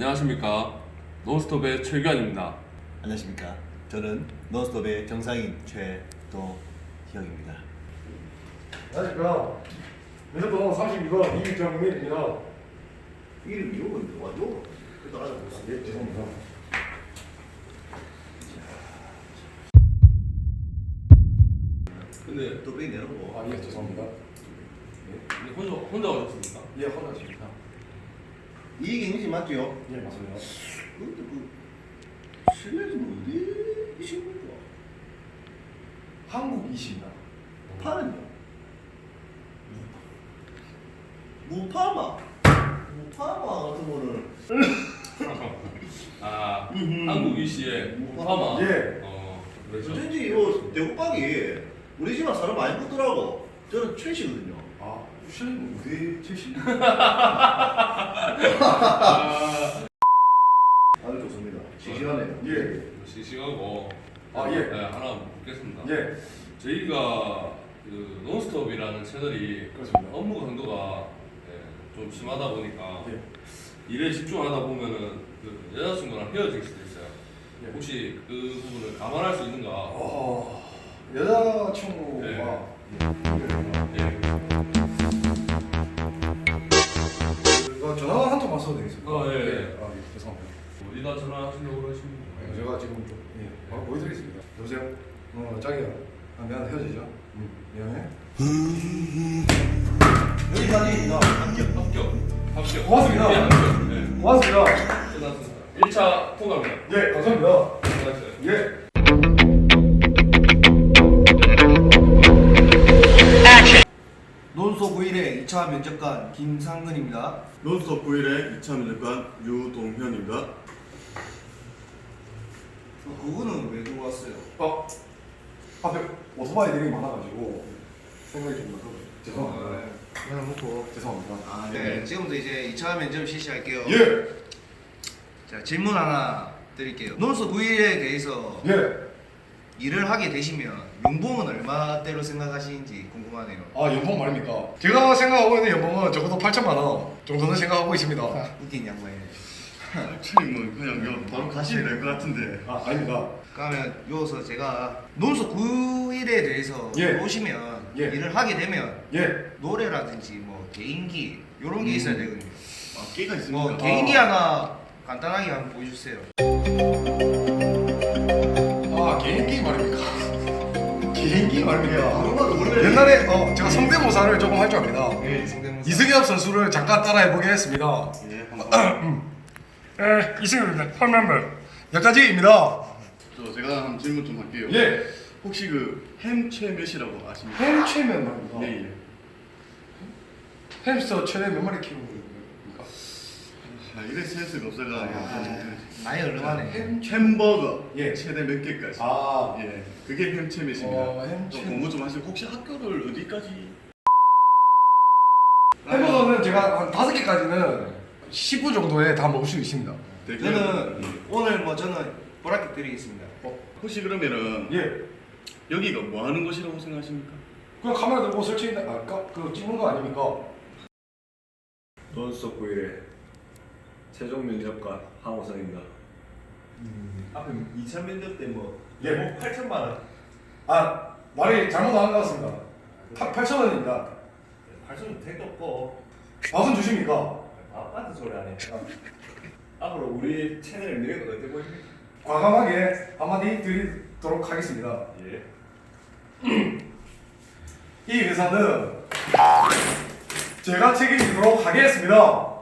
안녕하십니까 논스톱의 최규환입니다. 안녕하십니까. 저는 논스톱의 정상인 최도희영입니다. 안녕하십니까. 민주동 32번 이정민입니다. 이름 요건데 와요. 그래도. 예, 죄송합니다. 근데 또 빼기 내놓고. 아, 예, 죄송합니다. 네, 혼자 혼자 오셨습니까? 예, 허나십니다. 이 얘기인지 맞죠? 예, 맞습니다. 근데 그 실례지면 어디 이십니까? 한국이십니다. 파는요? 무파마. 무파마 같은 거는 아 음흠. 한국 이씨의 무파마. 예. 어 그렇죠. 어쩐지 이거 대국박이 우리 집안 사람 많이 붙더라고. 저는 최씨거든요. 아, 실은 어디 최신? 아주 좋습니다. 시시하네요. 예. 시시하고 아, 예. 네, 하나 묻겠습니다. 예, 저희가 그 논스톱이라는 채널이 그렇습니다. 업무 강도가 예, 좀 심하다 보니까 예. 일에 집중하다 보면은 그 여자친구랑 헤어질 수도 있어요. 예. 혹시 그 부분을 감안할 수 있는가? 어, 여자친구가 예. 예. 예. 어디다 전화하시려고 하십니까? 예, 제가 지금 좀, 예, 바로 보여드리겠습니다. 여보세요? 어, 자기야. 아, 미안해, 헤어지자. 응, 미안해. 여기까지입니다. 합격. 합격. 합격. 고맙습니다. 예, 합격. 네. 고맙습니다. 끝났습니다. 1차 통과입니다. 예, 감사합니다. 끝났어요. 예. 논소 9일의 2차 면접관 김상근입니다. 논스톱 9일의 2차 면접관 유동현입니다. 어, 그거는 왜 들어왔어요? 어, 앞에 오토바이들이 많아가지고 생각이 좀 나거든요. 죄송합니다. 그냥 놓고 죄송합니다. 아, 네. 지금부터 이제 2차 면접 실시할게요. 예, 자, 질문 하나 드릴게요. 논소 9일에 대해서 예. 일을 하게 되시면 연봉은 얼마대로 생각하시는지 궁금하네요. 아 연봉 말입니까? 제가 생각하고 있는 연봉은 적어도 8천만 원 정도는 생각하고 있습니다. 웃긴 양반이네. 차이 뭐 그냥 이거 바로 가시면 될 것 같은데. 아 아닙니다. 그러면 요서 제가 논소 9일에 대해서 예. 오시면 예. 일을 하게 되면 예. 노래라든지 뭐 개인기 이런 게 있어야 되거든요. 아, 끼가 있습니다. 뭐 개인기 하나 간단하게 한번 보여주세요. 아 개인기 말입니까? 개인기 말입니까? 그거는 원래 옛날에 어, 제가 성대모사를 조금 할 줄 압니다. 예, 성대모사. 이승엽 선수를 잠깐 따라해 보겠습니다. 예, 한번. 에 이승엽입니다. 홈런버 여기까지입니다. 저 제가 한 질문 좀 할게요. 예. 혹시 그 햄최 몇이라고 아십니까? 햄 최면 말입니다. 예, 예. 햄스터 최대 몇 마리 키우는 겁니까? 아, 이래 센스가 없어가지고. 나이 얼마네. 햄 햄버거 예. 최대 몇 개까지? 아. 예, 그게 햄채몇입니다. 어, 또 햄채. 공부 좀 하시고 혹시 학교를 어디까지? 햄버거는 제가 한 다섯 개까지는 10분 정도에 다 먹을 수 있습니다. 되게- 저는 예. 오늘 뭐 저는 보라켓 드리겠습니다. 혹시 그러면은 예. 여기가 뭐 하는 곳이라고 생각하십니까? 그냥 카메라 들고 설치했다. 아, 까- 그 찍는 거 아닙니까? 논스톱 9일의 최종 면접관 황호성입니다. 앞에 2차 면접 때뭐 예. 연봉 8천만 원. 아 말이 잘못 나온 것 같습니다. 8천 원입니다. 8천 택도 없고 밥은 주십니까? 아빠한테 소리 안 해. 앞으로 우리 채널의 미래가 어떻게 보입니까? 과감하게 한마디 드리도록 하겠습니다. 예. 이 회사는 제가 책임지도록 하겠습니다.